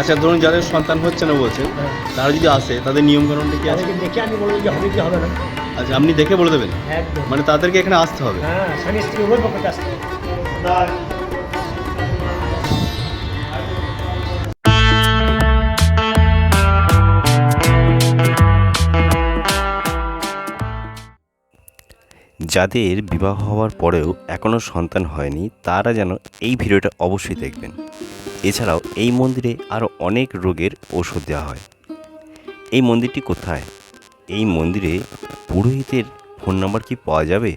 আচ্ছা ধরুন যাদের সন্তান হচ্ছে না বলছেন হ্যাঁ। তারা যদি আসে তাদের নিয়ম কানুনটা কি আছে? দেখে আমি বলব যে হবে কি হবে না। আচ্ছা আপনি দেখে বলে দেবেন? মানে তাদেরকে এখানে আসতে হবে? হ্যাঁ স্বামী স্ত্রী উভয় পক্ষে আসতে হবে। যাদের বিবাহ হওয়ার পরেও এখনও সন্তান হয়নি তারা যেন এই ভিডিওটা অবশ্যই দেখবেন। এছাড়াও এই মন্দিরে আরও অনেক রোগের ওষুধ দেওয়া হয়। এই মন্দিরটি কোথায়? এই মন্দিরে পুরোহিতের ফোন নাম্বার কি পাওয়া যাবে?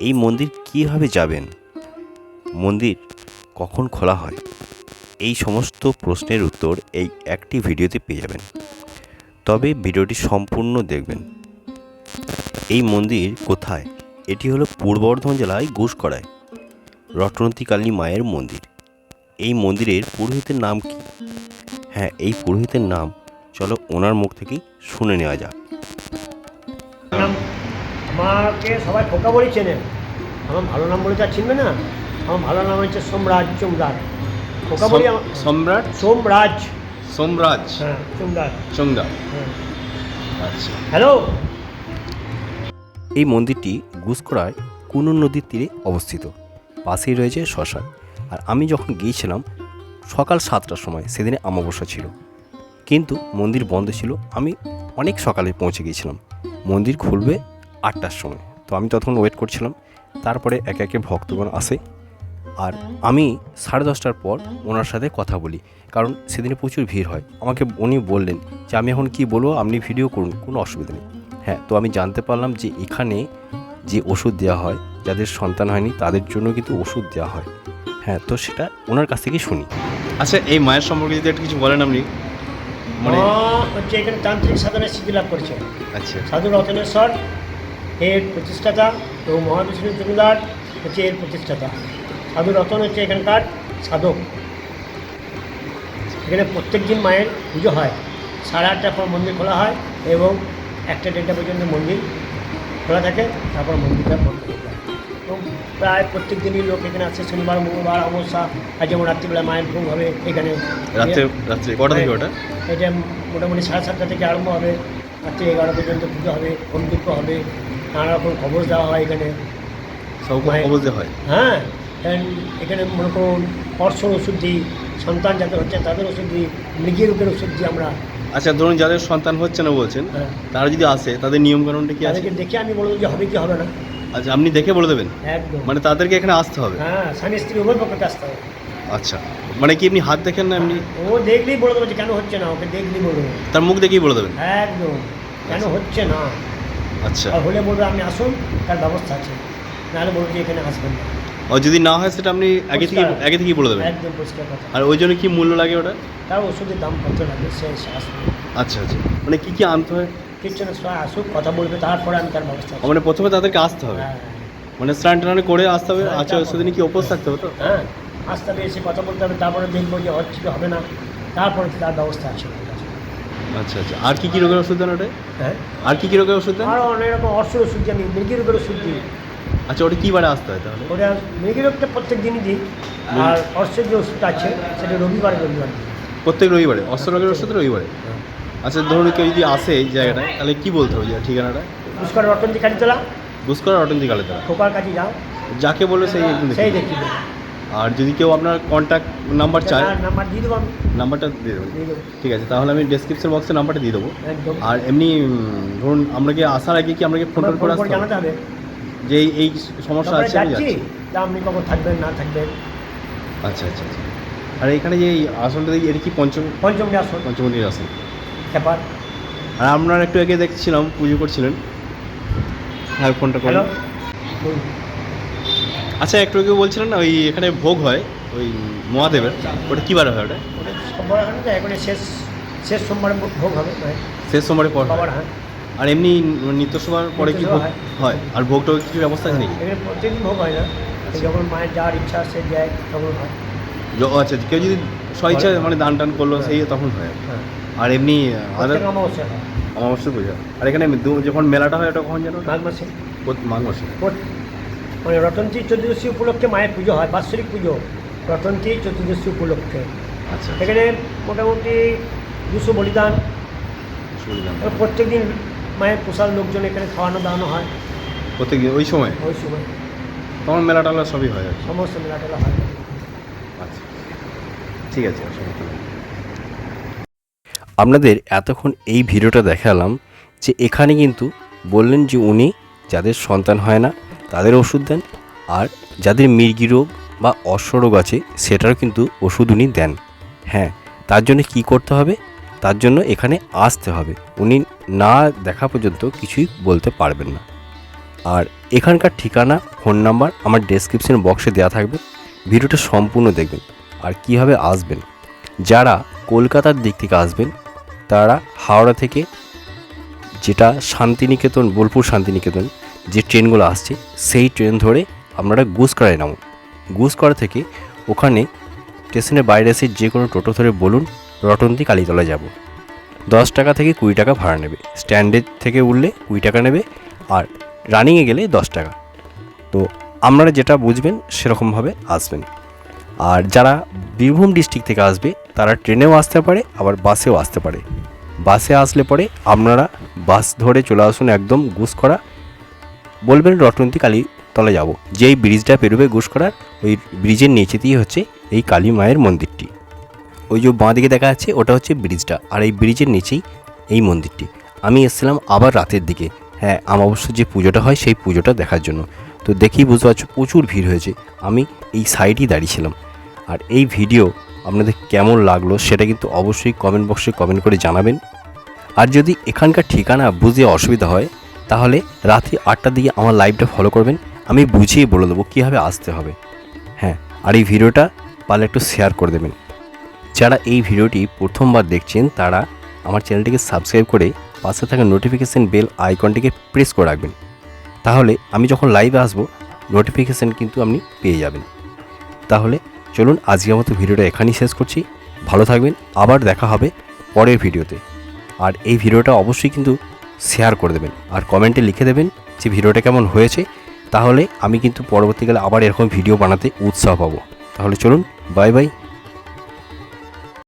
এই মন্দির কীভাবে যাবেন? মন্দির কখন খোলা হয়? এই সমস্ত প্রশ্নের উত্তর এই একটি ভিডিওতে পেয়ে যাবেন। তবে ভিডিওটি সম্পূর্ণ দেখবেন। এই মন্দির কোথায়? এটি হলো পূর্ব বর্ধমান জেলায় ঘুষকরায় রটনতী কালী মায়ের মন্দির। এই মন্দিরের পুরোহিতের নাম কি? হ্যাঁ এই পুরোহিতের নাম চলো ওনার মুখ থেকেই শুনে নেওয়া যাক। আমাকে সবাই খোকা বলেই চেনে। আমার ভালো নাম বলে তো আর চিনবে না। আমার ভালো নাম হচ্ছে সোমরাজ চুমদার খোকা বলি সম্রাট সোমরাজ? সোমরাজ। হ্যাঁ চুমদার চঙ্গা হ্যাঁ। আচ্ছা। হ্যালো? এই মন্দিরটি গুসকরায় কুনুর নদীর তীরে অবস্থিত। পাশেই রয়েছে শ্মশান। আর আমি যখন গিয়েছিলাম, সকাল সাতটার সময় সেদিনে অমাবস্যা ছিল। কিন্তু মন্দির বন্ধ ছিল, আমি অনেক সকালে পৌঁছে গিয়েছিলাম। মন্দির খুলবে আটটার সময়। তো আমি তখন ওয়েট করছিলাম। তারপরে একে একে ভক্তগণ আসে। আর আমি সাড়ে দশটার পর ওনার সাথে কথা বলি। কারণ সেদিনে প্রচুর ভিড় হয়। আমাকে উনি বললেন যে, আমি এখন কি বলব? আপনি ভিডিও করুন, কোনো অসুবিধা নেই। হ্যাঁ তো আমি জানতে পারলাম যে এখানে যে ওষুধ দেওয়া হয়, যাদের সন্তান হয়নি, তাদের জন্য কিন্তু ওষুধ দেওয়া হয়। হ্যাঁ তো সেটা ওনার কাছ থেকেই শুনি। আচ্ছা এই মায়ের সম্পর্কে যদি একটু কিছু বলেন আপনি মানে হচ্ছে এখানে তান্ত্রিক সাধনের সিদ্ধি লাভ করেছে। আচ্ছা। সাধু রতনেশ্বর এর প্রতিষ্ঠাতা এবং মহাবিষ্ণু জমিদার হচ্ছে এর প্রতিষ্ঠাতা। সাধু রতন হচ্ছে এখানকার সাধক। এখানে প্রত্যেক দিন মায়ের পুজো হয়। সাড়ে আটটার পর মন্দির খোলা হয় এবং একটা দেড়টা পর্যন্ত মন্দির খোলা থাকে তারপর মন্দিরটা বন্ধ হয়ে। যায় এবং প্রায় প্রত্যেক দিনই লোক এখানে আসছে শনিবার মঙ্গলবার অমাবস্যা আর যেমন রাত্রিবেলা মায়ের ভোগ হবে এখানে। রাত্রে রাত্রে কটা থেকে ওটা? এটা মোটামুটি সাড়ে সাতটা থেকে আরম্ভ হবে। রাত্রি এগারো পর্যন্ত পুজো হবে অন্তিত্ব হবে নানা রকম খবর দেওয়া হয় এখানে। সব মায়ের- খবর দেওয়া হয়? হ্যাঁ এখানে মনে করুন অর্শর ওষুধ দিই সন্তান যাদের হচ্ছে তাদের ওষুধ দিই মৃগী রোগের ওষুধ দিই আমরা। আচ্ছা ধরুন যাদের সন্তান হচ্ছে না বলছেন হ্যাঁ। তারা যদি আসে তাদের নিয়ম কানুনটা কি আছে? দেখে আমি বলব যে হবে কি হবে না। আচ্ছা আপনি দেখে বলে দেবেন? একদম। মানে তাদেরকে এখানে আসতে হবে? হ্যাঁ স্বামী স্ত্রী উভয় পক্ষে আসতে হবে। আচ্ছা মানে কি আপনি হাত দেখেন না এমনি? ও দেখলেই বলে দেবো যে কেন হচ্ছে না ওকে দেখলেই বলে দেবো। তার মুখ দেখেই বলে দেবেন? একদম কেন হচ্ছে না? আচ্ছা। আর হলে বলবে আপনি আসুন তার ব্যবস্থা আছে। নাহলে বলব যে এখানে আসবেন না। ও যদি না হয় সেটা আপনি আগে থেকে আগে থেকেই বলে দেবেন? একদম পরিষ্কার কথা। আর ওই জন্য কি মূল্য লাগে ওটা? তার ওষুধের দাম কত লাগবে সে সে আসবে। আচ্ছা আচ্ছা। মানে কি কি আনতে হয়? না সবাই আসুক কথা বলবে তারপরে আমি তার ব্যবস্থা মানে প্রথমে তাদেরকে আসতে হবে? হ্যাঁ। মানে স্নান টান করে আসতে হবে? হ্যাঁ, আচ্ছা। সেদিন কি উপোস থাকতে হবে তো? হ্যাঁ আসতে হবে এসে কথা বলতে হবে তারপরে দেখব যে হচ্ছে কি হবে না। তারপরে তার ব্যবস্থা আছে আচ্ছা আচ্ছা। আর কি কি রোগের ওষুধ দেন ওটা হ্যাঁ? আর কি কি রোগের ওষুধ দেন? আরও অনেক রকম অর্শ ওষুধ আমি মৃগী রোগের ওষুধ দিই। আচ্ছা ওটা কি বারে আসতে হয় তাহলে? ওটা মৃগী রোগটা প্রত্যেক দিনই দিই। আর অর্শের যে ওষুধটা আছে সেটা রবিবার রবিবার প্রত্যেক রবিবারে? অস্ত্র রোগের ওষুধ রবিবারে? আচ্ছা ধরুন কেউ যদি আসে এই জায়গাটায় তাহলে কি বলতে হবে ঠিকানাটা? পুষ্কর রতনদি কালীতলা। বুঝকর অটন্তি কালে তারা খোকার কাছে যাও। যাকে বলে সেই একদম সেই দেবে। আর যদি কেউ আপনার কন্ট্যাক্ট নাম্বার চায় নাম্বার দিয়ে দেবো আমি। নাম্বারটা দিয়ে দেবেন দেবো। ঠিক আছে তাহলে আমি ডেসক্রিপশন বক্সে নাম্বারটা দিয়ে দেবো। আর এমনি ধরুন আমরা কি আসার আগে কি আমরা কি ফোন করে আসতে জানাতে হবে? যে এই- সমস্যা আছে আমি যাচ্ছি। আপনি কখন থাকবেন না থাকবেন? আচ্ছা আচ্ছা আচ্ছা। আর এখানে যে এই আসনটা দেখি এটা কি পঞ্চম? পঞ্চমী আসুন। পঞ্চমন্দির আসন। ব্যাপার আর আপনারা একটু আগে দেখছিলাম পুজো করছিলেন। হ্যাঁ ফোনটা করুন। আচ্ছা একটু আগে বলছিলেন না ওই এখানে ভোগ হয় ওই মহাদেবের। ওটা কী বার হয় ওটা? সোমবার এখন শেষ শেষ সোমবারে ভোগ হবে শেষ সোমবারে পর হয়। আর এমনি নিত্য সময় পরে কি ভোগ হয়। আর ভোগটা কিছু ব্যবস্থা নাকি? এখানে প্রত্যেকদিন ভোগ হয় না। যখন মায়ের যার ইচ্ছা সে যায় তখন হয়। আচ্ছা কেউ যদি স্বইচ্ছা মানে দান টান করল সেই তখন হয়। হ্যাঁ। আর এমনি আদার অমাবস্যা। পুজো। আর এখানে যখন মেলাটা হয় ওটা কখন যেন মাঘ মাসে মাঘ মাসে মানে রতন্তী চতুর্দশী উপলক্ষে মায়ের পুজো হয় বাৎসরিক পুজো। রতন্তী চতুর্দশী উপলক্ষে। আচ্ছা এখানে মোটামুটি দুশো বলিদান। প্রত্যেক দিন মায়ের পোষার লোকজন এখানে খাওয়ানো দাওয়ানো হয়। প্রত্যেক দিন ওই সময়? ওই সময়। তখন মেলা টালা সবই হয়। সমস্ত মেলাটেলা হয়। আচ্ছা। ঠিক আছে অসুবিধা। আপনাদের এতক্ষণ এই ভিডিওটা দেখালাম যে এখানে কিন্তু বললেন যে উনি যাদের সন্তান হয় না, তাদের ওষুধ দেন আর যাদের মির্গি রোগ বা অশ্বরোগ আছে, সেটারও কিন্তু ওষুধ উনি দেন। হ্যাঁ তার জন্য কি করতে হবে? তার জন্য এখানে আসতে হবে। উনি না দেখা পর্যন্ত কিছুই বলতে পারবেন না। আর এখানকার ঠিকানা, ফোন নাম্বার আমার ডেসক্রিপশন বক্সে দেওয়া থাকবে। ভিডিওটা সম্পূর্ণ দেখবেন। আর কীভাবে আসবেন? যারা কলকাতার দিক থেকে আসবেন তারা হাওড়া থেকে যেটা শান্তিনিকেতন, বোলপুর শান্তিনিকেতন যে ট্রেনগুলো আসছে, সেই ট্রেন ধরে আপনারা গুসকরায় নামুন গুসকরা থেকে ওখানে স্টেশনের বাইরে এসে যে কোনো টোটো ধরে বলুন, রটন্তি কালীতলা যাব। দশ টাকা থেকে কুড়ি টাকা ভাড়া নেবে। স্ট্যান্ডের থেকে উঠলে কুড়ি টাকা নেবে আর রানিংয়ে গেলে দশ টাকা। তো আপনারা যেটা বুঝবেন সেরকমভাবে আসবেন। আর যারা বীরভূম ডিস্ট্রিক্ট থেকে আসবে তারা ট্রেনেও আসতে পারে, আবার বাসেও আসতে পারে। বাসে আসলে পরে আপনারা বাস ধরে চলে আসুন একদম গুসকরা বলবেন রটন্তী কালী তলে যাব। যেই ব্রিজটা পেরোবে গুসকরার ওই ব্রিজের নিচেতেই হচ্ছে এই কালী মায়ের মন্দিরটি। ওই যে বাঁ দিকে দেখা যাচ্ছে, ওটা হচ্ছে ব্রিজটা, আর এই ব্রিজের নিচেই এই মন্দিরটি। আমি এসেছিলাম আবার রাতের দিকে। হ্যাঁ অমাবস্য যে পুজোটা হয়, সেই পুজোটা দেখার জন্য। তো দেখেই বুঝতে পারছ, প্রচুর ভিড় হয়েছে। আমি এই সাইডেই দাঁড়িয়েছিলাম আর এই ভিডিও আপনাদের কেমন লাগল সেটা কিন্তু অবশ্যই কমেন্ট বক্সে কমেন্ট করে জানাবেন। আর যদি এখানকার ঠিকানা বুঝতে অসুবিধা হয়, তাহলে রাত্রি আটটার দিকে আমার লাইভটা ফলো করবেন। আমি বুঝিয়ে বলে দেবো কীভাবে আসতে হবে। হ্যাঁ আর এই ভিডিওটা পারলে একটু শেয়ার করে দেবেন। যারা এই ভিডিওটি প্রথমবার দেখছেন, তারা আমার চ্যানেলটিকে সাবস্ক্রাইব করে পাশে থাকা নোটিফিকেশান বেল আইকনটিকে প্রেস করে রাখবেন। তাহলে আমি যখন লাইভে আসব নোটিফিকেশান কিন্তু আপনি পেয়ে যাবেন। তাহলে চলুন আজকের মতো ভিডিওটা এখানেই শেষ করছি। ভালো থাকবেন, আবার দেখা হবে পরের ভিডিওতে। আর এই ভিডিওটা অবশ্যই কিন্তু শেয়ার করে দেবেন। আর কমেন্টে লিখে দেবেন যে ভিডিওটা কেমন হয়েছে। তাহলে আমি কিন্তু পরবর্তীকালে আবার এরকম ভিডিও বানাতে উৎসাহ পাবো। তাহলে চলুন বাই বাই